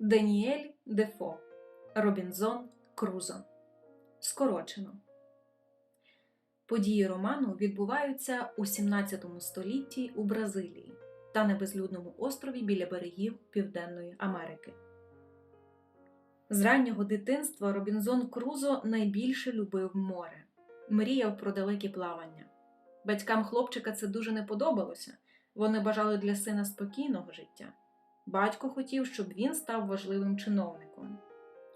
Даніель Дефо Робінзон Крузо. Скорочено. Події роману відбуваються у 17 столітті у Бразилії та на безлюдному острові біля берегів Південної Америки. З раннього дитинства Робінзон Крузо найбільше любив море, мріяв про далекі плавання. Батькам хлопчика це дуже не подобалося, вони бажали для сина спокійного життя. Батько хотів, щоб він став важливим чиновником.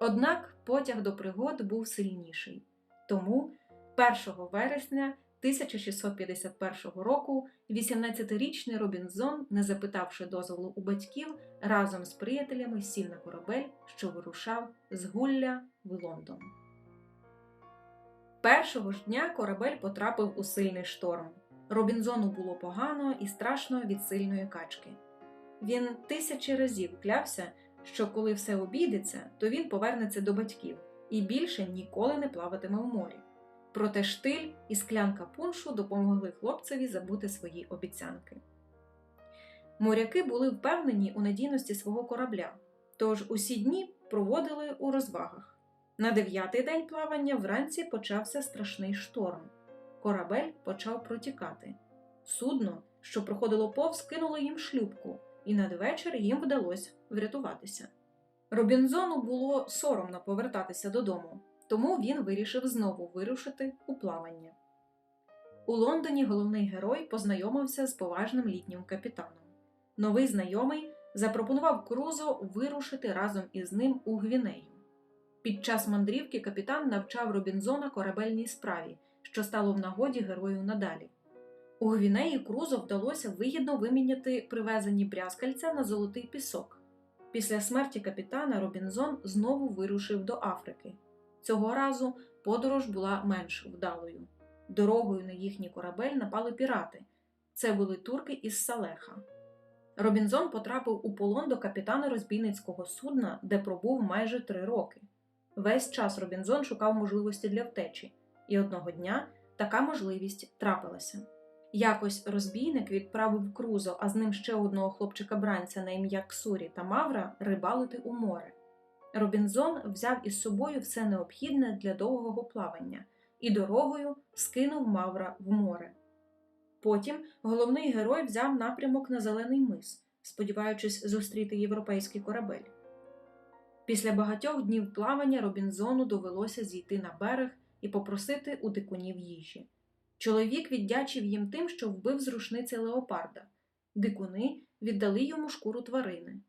Однак потяг до пригод був сильніший. Тому 1 вересня 1651 року 18-річний Робінзон, не запитавши дозволу у батьків, разом з приятелями сів на корабель, що вирушав з Гулля в Лондон. Першого ж дня корабель потрапив у сильний шторм. Робінзону було погано і страшно від сильної качки. Він тисячі разів клявся, що коли все обійдеться, то він повернеться до батьків і більше ніколи не плаватиме в морі. Проте штиль і склянка пуншу допомогли хлопцеві забути свої обіцянки. Моряки були впевнені у надійності свого корабля, тож усі дні проводили у розвагах. На дев'ятий день плавання вранці почався страшний шторм. Корабель почав протікати. Судно, що проходило повз, кинуло їм шлюпку, і надвечір їм вдалося врятуватися. Робінзону було соромно повертатися додому, тому він вирішив знову вирушити у плавання. У Лондоні головний герой познайомився з поважним літнім капітаном. Новий знайомий запропонував Крузо вирушити разом із ним у Гвінею. Під час мандрівки капітан навчав Робінзона корабельній справі, що стало в нагоді герою надалі. У Гвінеї Крузо вдалося вигідно виміняти привезені брязкальця на золотий пісок. Після смерті капітана Робінзон знову вирушив до Африки. Цього разу подорож була менш вдалою. Дорогою на їхній корабель напали пірати. Це були турки із Салеха. Робінзон потрапив у полон до капітана розбійницького судна, де пробув майже три роки. Весь час Робінзон шукав можливості для втечі, і одного дня така можливість трапилася. Якось розбійник відправив Крузо, а з ним ще одного хлопчика-бранця на ім'я Ксурі та Мавра рибалити у море. Робінзон взяв із собою все необхідне для довгого плавання і дорогою скинув Мавра в море. Потім головний герой взяв напрямок на Зелений мис, сподіваючись зустріти європейський корабель. Після багатьох днів плавання Робінзону довелося зійти на берег і попросити у дикунів їжі. Чоловік віддячив їм тим, що вбив з рушниці леопарда. Дикуни віддали йому шкуру тварини.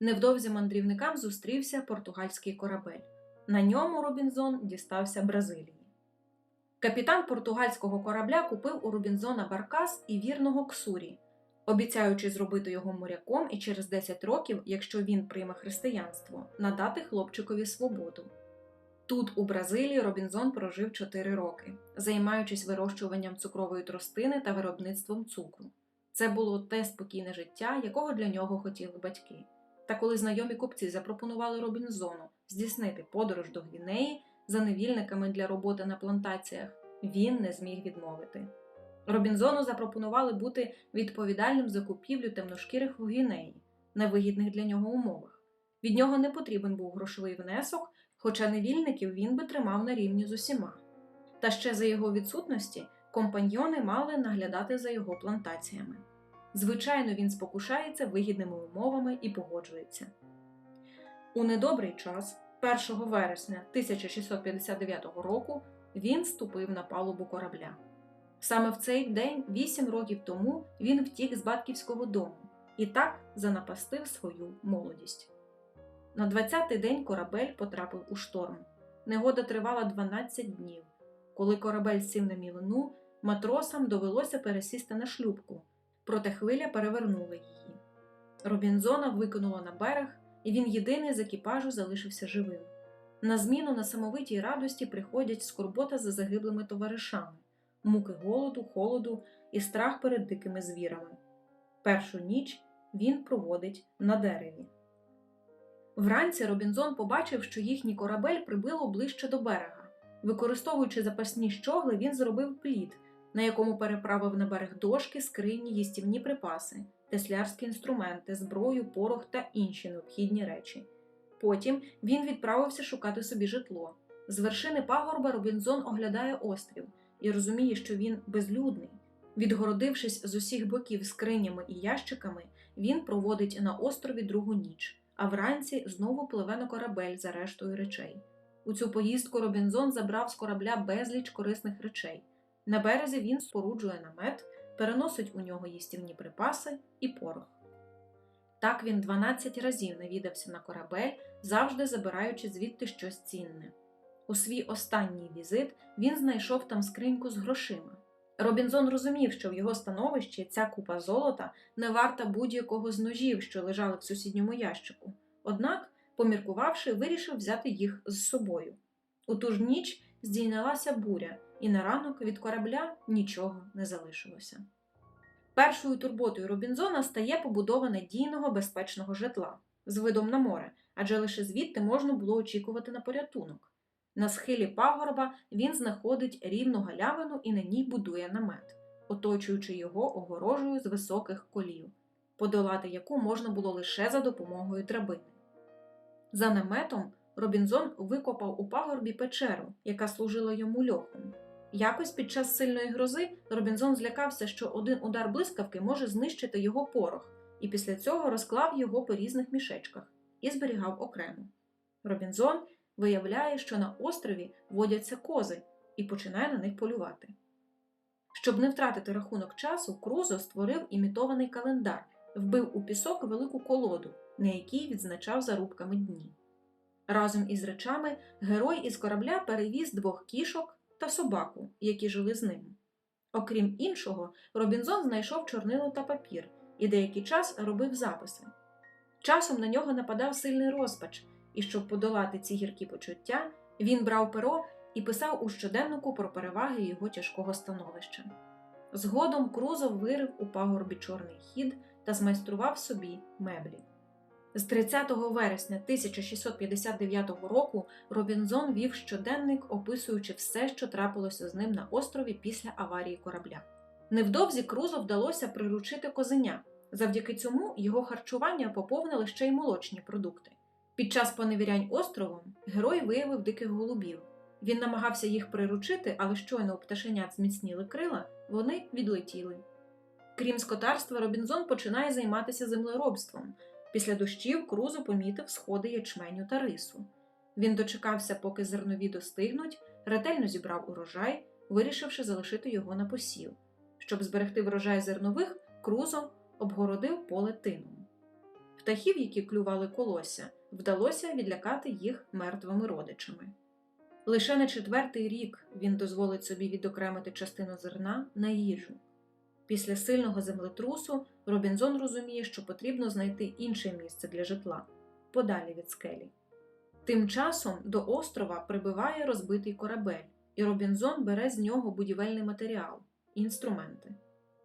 Невдовзі мандрівникам зустрівся португальський корабель. На ньому Робінзон дістався Бразилії. Капітан португальського корабля купив у Робінзона баркас і вірного Ксурі, обіцяючи зробити його моряком і через 10 років, якщо він прийме християнство, надати хлопчикові свободу. Тут, у Бразилії, Робінзон прожив 4 роки, займаючись вирощуванням цукрової тростини та виробництвом цукру. Це було те спокійне життя, якого для нього хотіли батьки. Та коли знайомі купці запропонували Робінзону здійснити подорож до Гвінеї за невільниками для роботи на плантаціях, він не зміг відмовити. Робінзону запропонували бути відповідальним за купівлю темношкірих в Гвінеї на вигідних для нього умовах. Від нього не потрібен був грошовий внесок, хоча невільників він би тримав на рівні з усіма. Та ще за його відсутності компаньйони мали наглядати за його плантаціями. Звичайно, він спокушається вигідними умовами і погоджується. У недобрий час, 1 вересня 1659 року, він ступив на палубу корабля. Саме в цей день, вісім років тому, він втік з батьківського дому і так занапастив свою молодість. На 20-й день корабель потрапив у шторм. Негода тривала 12 днів. Коли корабель сів на мілину, матросам довелося пересісти на шлюбку, проте хвиля перевернула її. Робінзона викинуло на берег, і він єдиний з екіпажу залишився живим. На зміну на самовитій радості приходять скорбота за загиблими товаришами, муки голоду, холоду і страх перед дикими звірами. Першу ніч він проводить на дереві. Вранці Робінзон побачив, що їхній корабель прибило ближче до берега. Використовуючи запасні щогли, він зробив плід, на якому переправив на берег дошки, скрині, їстівні припаси, теслярські інструменти, зброю, порох та інші необхідні речі. Потім він відправився шукати собі житло. З вершини пагорба Робінзон оглядає острів і розуміє, що він безлюдний. Відгородившись з усіх боків скринями і ящиками, він проводить на острові другу ніч, а вранці знову пливе на корабель за рештою речей. У цю поїздку Робінзон забрав з корабля безліч корисних речей. На березі він споруджує намет, переносить у нього їстівні припаси і порох. Так він 12 разів навідався на корабель, завжди забираючи звідти щось цінне. У свій останній візит він знайшов там скриньку з грошима. Робінзон розумів, що в його становищі ця купа золота не варта будь-якого з ножів, що лежали в сусідньому ящику. Однак, поміркувавши, вирішив взяти їх з собою. У ту ж ніч здійнялася буря, і на ранок від корабля нічого не залишилося. Першою турботою Робінзона стає побудова надійного безпечного житла з видом на море, адже лише звідти можна було очікувати на порятунок. На схилі пагорба він знаходить рівну галявину і на ній будує намет, оточуючи його огорожею з високих колів, подолати яку можна було лише за допомогою драбини. За наметом Робінзон викопав у пагорбі печеру, яка служила йому льохом. Якось під час сильної грози Робінзон злякався, що один удар блискавки може знищити його порох, і після цього розклав його по різних мішечках і зберігав окремо. Робінзон виявляє, що на острові водяться кози і починає на них полювати. Щоб не втратити рахунок часу, Крузо створив імітований календар, вбив у пісок велику колоду, на якій відзначав зарубками дні. Разом із речами герой із корабля перевіз двох кішок та собаку, які жили з ним. Окрім іншого, Робінзон знайшов чорнило та папір і деякий час робив записи. Часом на нього нападав сильний розпач, і щоб подолати ці гіркі почуття, він брав перо і писав у щоденнику про переваги його тяжкого становища. Згодом Крузов вирив у пагорбі чорний хід та змайстрував собі меблі. З 30 вересня 1659 року Робінзон вів щоденник, описуючи все, що трапилося з ним на острові після аварії корабля. Невдовзі Крузо вдалося приручити козеня. Завдяки цьому його харчування поповнили ще й молочні продукти. Під час поневірянь островом герой виявив диких голубів. Він намагався їх приручити, але щойно у пташенят зміцніли крила, вони відлетіли. Крім скотарства, Робінзон починає займатися землеробством. Після дощів Крузо помітив сходи ячменю та рису. Він дочекався, поки зернові достигнуть, ретельно зібрав урожай, вирішивши залишити його на посів. Щоб зберегти врожай зернових, Крузо обгородив поле тином. Птахів, які клювали колося, вдалося відлякати їх мертвими родичами. Лише на четвертий рік він дозволить собі відокремити частину зерна на їжу. Після сильного землетрусу Робінзон розуміє, що потрібно знайти інше місце для житла подалі від скелі. Тим часом до острова прибиває розбитий корабель, і Робінзон бере з нього будівельний матеріал інструменти.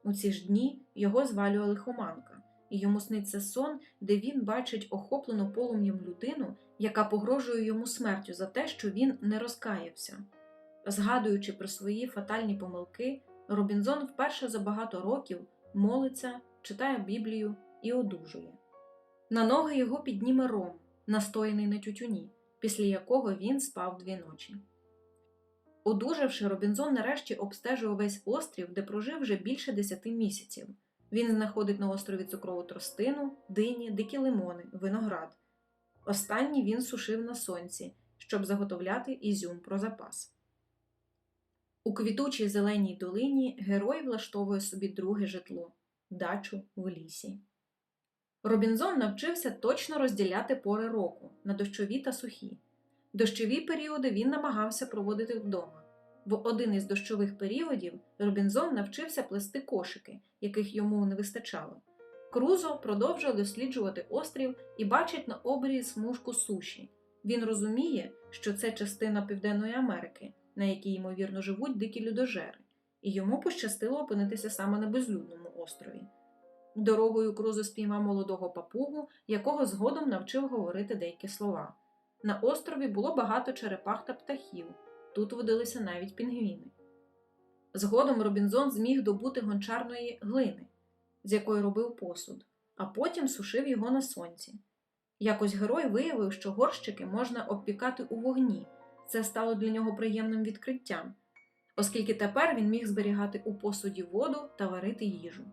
У ці ж дні його звалює лихоманка, і йому сниться сон, де він бачить охоплену полум'ям людину, яка погрожує йому смертю за те, що він не розкаявся. Згадуючи про свої фатальні помилки, Робінзон вперше за багато років молиться, читає Біблію і одужує. На ноги його підніме ром, настояний на тютюні, після якого він спав дві ночі. Одужавши, Робінзон нарешті обстежує весь острів, де прожив вже більше десяти місяців. Він знаходить на острові цукрову тростину, дині, дикі лимони, виноград. Останні він сушив на сонці, щоб заготовляти ізюм про запас. У квітучій зеленій долині герой влаштовує собі друге житло дачу в лісі. Робінзон навчився точно розділяти пори року на дощові та сухі. Дощові періоди він намагався проводити вдома. В один із дощових періодів Робінзон навчився плести кошики, яких йому не вистачало. Крузо продовжує досліджувати острів і бачить на обрії смужку суші. Він розуміє, що це частина Південної Америки, на якій, ймовірно, живуть дикі людожери, і йому пощастило опинитися саме на безлюдному острові. Дорогою Крузо спіймав молодого папугу, якого згодом навчив говорити деякі слова. На острові було багато черепах та птахів, тут водилися навіть пінгвіни. Згодом Робінзон зміг добути гончарної глини, з якої робив посуд, а потім сушив його на сонці. Якось герой виявив, що горщики можна обпікати у вогні. Це стало для нього приємним відкриттям, оскільки тепер він міг зберігати у посуді воду та варити їжу.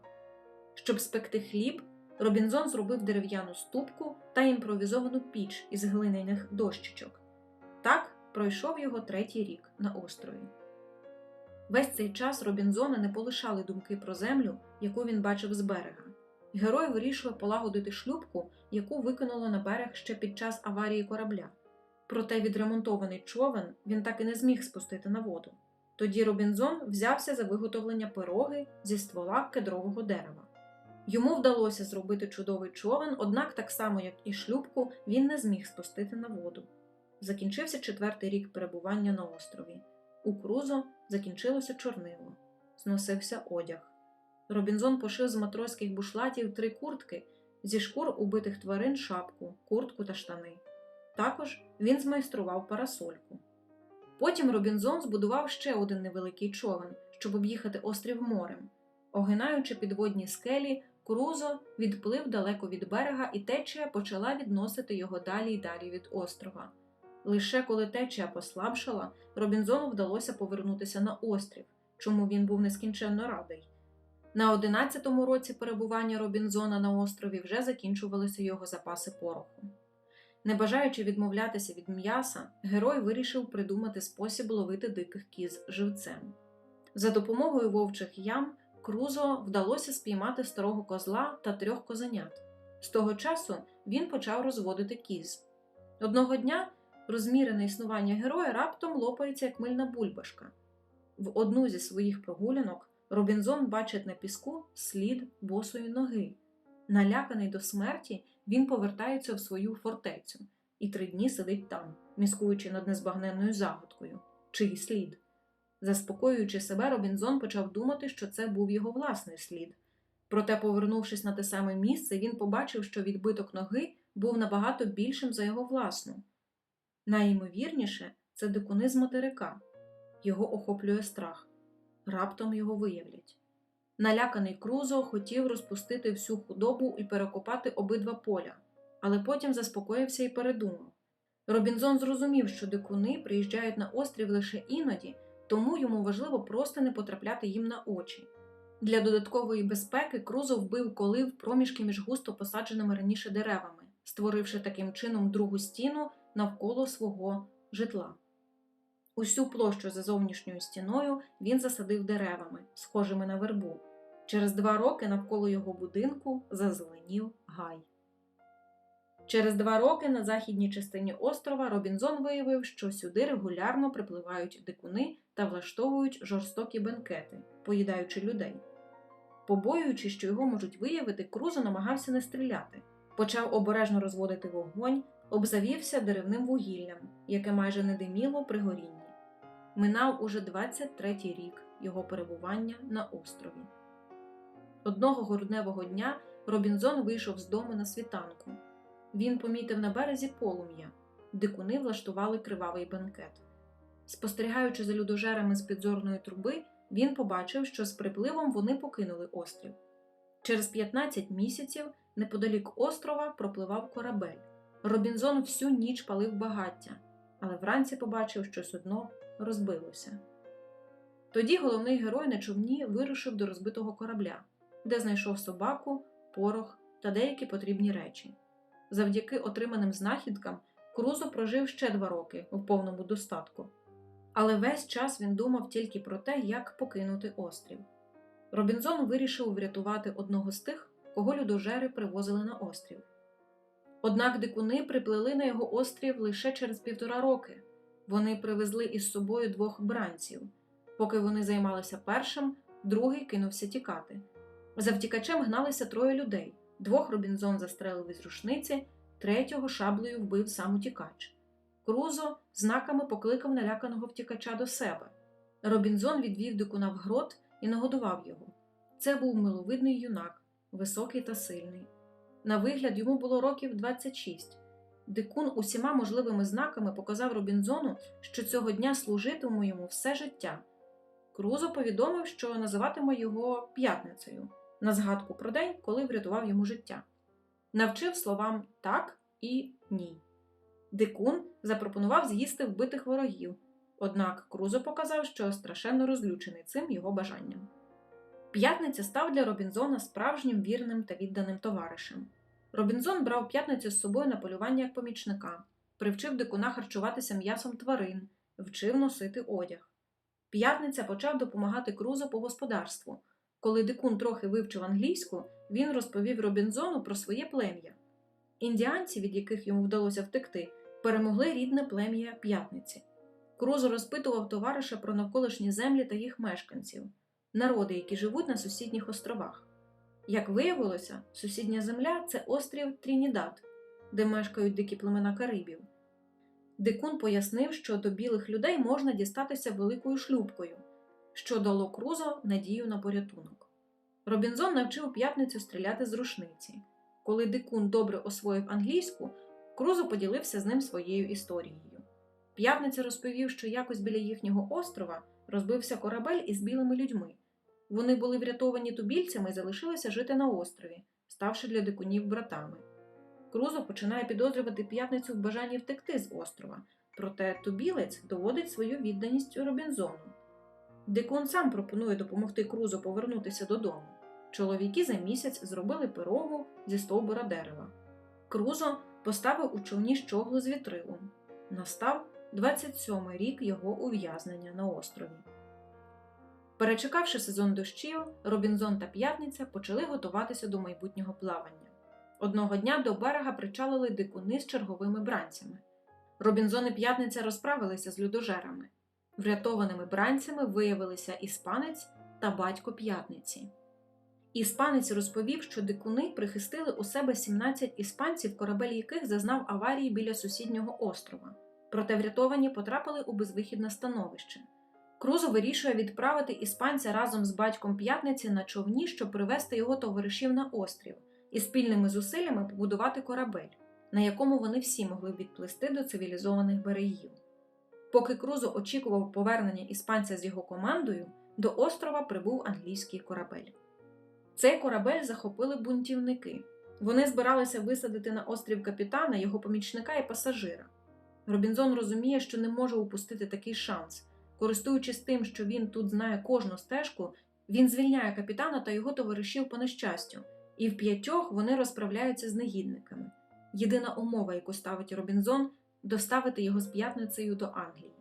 Щоб спекти хліб, Робінзон зробив дерев'яну ступку та імпровізовану піч із глиняних дощечок. Пройшов його третій рік на острові. Весь цей час Робінзона не полишали думки про землю, яку він бачив з берега. Герой вирішує полагодити шлюпку, яку викинуло на берег ще під час аварії корабля. Проте відремонтований човен він так і не зміг спустити на воду. Тоді Робінзон взявся за виготовлення пироги зі ствола кедрового дерева. Йому вдалося зробити чудовий човен, однак, так само як і шлюпку, він не зміг спустити на воду. Закінчився четвертий рік перебування на острові. У Крузо закінчилося чорнило, зносився одяг. Робінзон пошив з матроських бушлатів три куртки, зі шкур убитих тварин шапку, куртку та штани. Також він змайстрував парасольку. Потім Робінзон збудував ще один невеликий човен, щоб об'їхати острів морем. Огинаючи підводні скелі, Крузо відплив далеко від берега, і течія почала відносити його далі й далі від острова. Лише коли течія послабшала, Робінзону вдалося повернутися на острів, чому він був нескінченно радий. На одинадцятому році перебування Робінзона на острові вже закінчувалися його запаси пороху. Не бажаючи відмовлятися від м'яса, герой вирішив придумати спосіб ловити диких кіз живцем. За допомогою вовчих ям Крузо вдалося спіймати старого козла та трьох козенят. З того часу він почав розводити кіз. Одного дня розмірене існування героя раптом лопається як мильна бульбашка. В одну зі своїх прогулянок Робінзон бачить на піску слід босої ноги. Наляканий до смерті, він повертається в свою фортецю і три дні сидить там, міскуючи над незбагненною загадкою, чий слід. Заспокоюючи себе, Робінзон почав думати, що це був його власний слід. Проте, повернувшись на те саме місце, він побачив, що відбиток ноги був набагато більшим за його власну. Найімовірніше, це дикуни з материка. Його охоплює страх. Раптом його виявлять. Наляканий Крузо хотів розпустити всю худобу і перекопати обидва поля, але потім заспокоївся і передумав. Робінзон зрозумів, що дикуни приїжджають на острів лише іноді, тому йому важливо просто не потрапляти їм на очі. Для додаткової безпеки Крузо вбив коли в проміжки між густо посадженими раніше деревами, створивши таким чином другу стіну навколо свого житла. Усю площу за зовнішньою стіною він засадив деревами, схожими на вербу. Через два роки навколо його будинку зазеленів гай. Через два роки на західній частині острова Робінзон виявив, що сюди регулярно припливають дикуни та влаштовують жорстокі бенкети, поїдаючи людей. Побоюючи, що його можуть виявити, Крузо намагався не стріляти, почав обережно розводити вогонь, обзавівся деревним вугіллям, яке майже не диміло при горінні. Минав уже 23-й рік його перебування на острові. Одного грудневого дня Робінзон вийшов з дому на світанку. Він помітив на березі полум'я, дикуни влаштували кривавий бенкет. Спостерігаючи за людожерами з підзорної труби, він побачив, що з припливом вони покинули острів. Через 15 місяців неподалік острова пропливав корабель. Робінзон всю ніч палив багаття, але вранці побачив, що судно розбилося. Тоді головний герой на човні вирушив до розбитого корабля, де знайшов собаку, порох та деякі потрібні речі. Завдяки отриманим знахідкам Крузо прожив ще два роки у повному достатку. Але весь час він думав тільки про те, як покинути острів. Робінзон вирішив врятувати одного з тих, кого людожери привозили на острів. Однак дикуни приплили на його острів лише через півтора роки. Вони привезли із собою двох бранців. Поки вони займалися першим, другий кинувся тікати. За втікачем гналися троє людей. Двох Робінзон застрелив із рушниці, третього шаблею вбив сам утікач. Крузо знаками покликав наляканого втікача до себе. Робінзон відвів дикуна в грот і нагодував його. Це був миловидний юнак, високий та сильний. На вигляд йому було років 26. Дикун усіма можливими знаками показав Робінзону, що цього дня служитиме йому все життя. Крузо повідомив, що називатиме його п'ятницею на згадку про день, коли врятував йому життя. Навчив словам так і ні. Дикун запропонував з'їсти вбитих ворогів, однак Крузо показав, що страшенно розлючений цим його бажанням. П'ятниця став для Робінзона справжнім вірним та відданим товаришем. Робінзон брав п'ятницю з собою на полювання як помічника, привчив дикуна харчуватися м'ясом тварин, вчив носити одяг. П'ятниця почав допомагати Крузо по господарству. Коли дикун трохи вивчив англійську, він розповів Робінзону про своє плем'я. Індіанці, від яких йому вдалося втекти, перемогли рідне плем'я п'ятниці. Крузо розпитував товариша про навколишні землі та їх мешканців, народи, які живуть на сусідніх островах. Як виявилося, сусідня земля це острів Трінідад, де мешкають дикі племена Карибів. Дикун пояснив, що до білих людей можна дістатися великою шлюбкою, що дало Крузо надію на порятунок. Робінзон навчив п'ятницю стріляти з рушниці. Коли дикун добре освоїв англійську, Крузо поділився з ним своєю історією. П'ятниця розповів, що якось біля їхнього острова розбився корабель із білими людьми. Вони були врятовані тубільцями і залишилися жити на острові, ставши для дикунів братами. Крузо починає підозрювати п'ятницю в бажанні втекти з острова, проте тубілець доводить свою відданість Робінзону. Дикун сам пропонує допомогти Крузо повернутися додому. Чоловіки за місяць зробили пирогу зі стовбура дерева. Крузо поставив у човні щоглу з вітрилом. Настав 27-й рік його ув'язнення на острові. Перечекавши сезон дощів, Робінзон та П'ятниця почали готуватися до майбутнього плавання. Одного дня до берега причалили дикуни з черговими бранцями. Робінзон і П'ятниця розправилися з людожерами. Врятованими бранцями виявилися іспанець та батько п'ятниці. Іспанець розповів, що дикуни прихистили у себе 17 іспанців, корабель яких зазнав аварії біля сусіднього острова. Проте врятовані потрапили у безвихідне становище. Крузо вирішує відправити іспанця разом з батьком п'ятниці на човні, щоб привезти його товаришів на острів, і спільними зусиллями побудувати корабель, на якому вони всі могли б відплисти до цивілізованих берегів. Поки Крузо очікував повернення іспанця з його командою, до острова прибув англійський корабель. Цей корабель захопили бунтівники. Вони збиралися висадити на острів капітана, його помічника і пасажира. Робінзон розуміє, що не може упустити такий шанс. Користуючись тим, що він тут знає кожну стежку, він звільняє капітана та його товаришів по нещастю, і в п'ятьох вони розправляються з негідниками. Єдина умова, яку ставить Робінзон, доставити його з п'ятницею до Англії.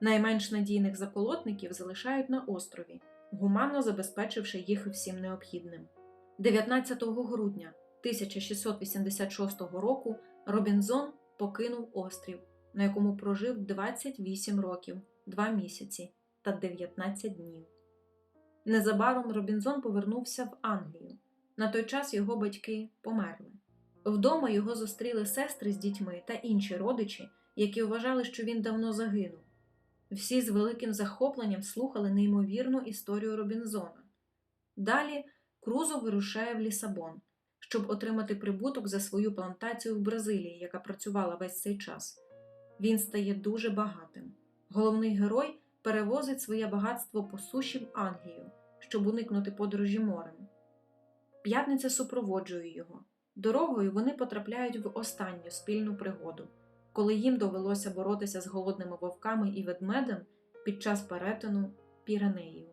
Найменш надійних заколотників залишають на острові, гуманно забезпечивши їх всім необхідним. 19 грудня 1686 року Робінзон покинув острів, на якому прожив 28 років, 2 місяці та 19 днів. Незабаром Робінзон повернувся в Англію. На той час його батьки померли. Вдома його зустріли сестри з дітьми та інші родичі, які вважали, що він давно загинув. Всі з великим захопленням слухали неймовірну історію Робінзона. Далі Крузо вирушає в Лісабон, щоб отримати прибуток за свою плантацію в Бразилії, яка працювала весь цей час. Він стає дуже багатим. Головний герой перевозить своє багатство по суші в Англію, щоб уникнути подорожі морем. П'ятниця супроводжує його. Дорогою вони потрапляють в останню спільну пригоду, коли їм довелося боротися з голодними вовками і ведмедем під час перетину Піренеїв.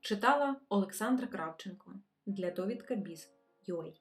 Читала Олександра Кравченко для довідка Біз.UA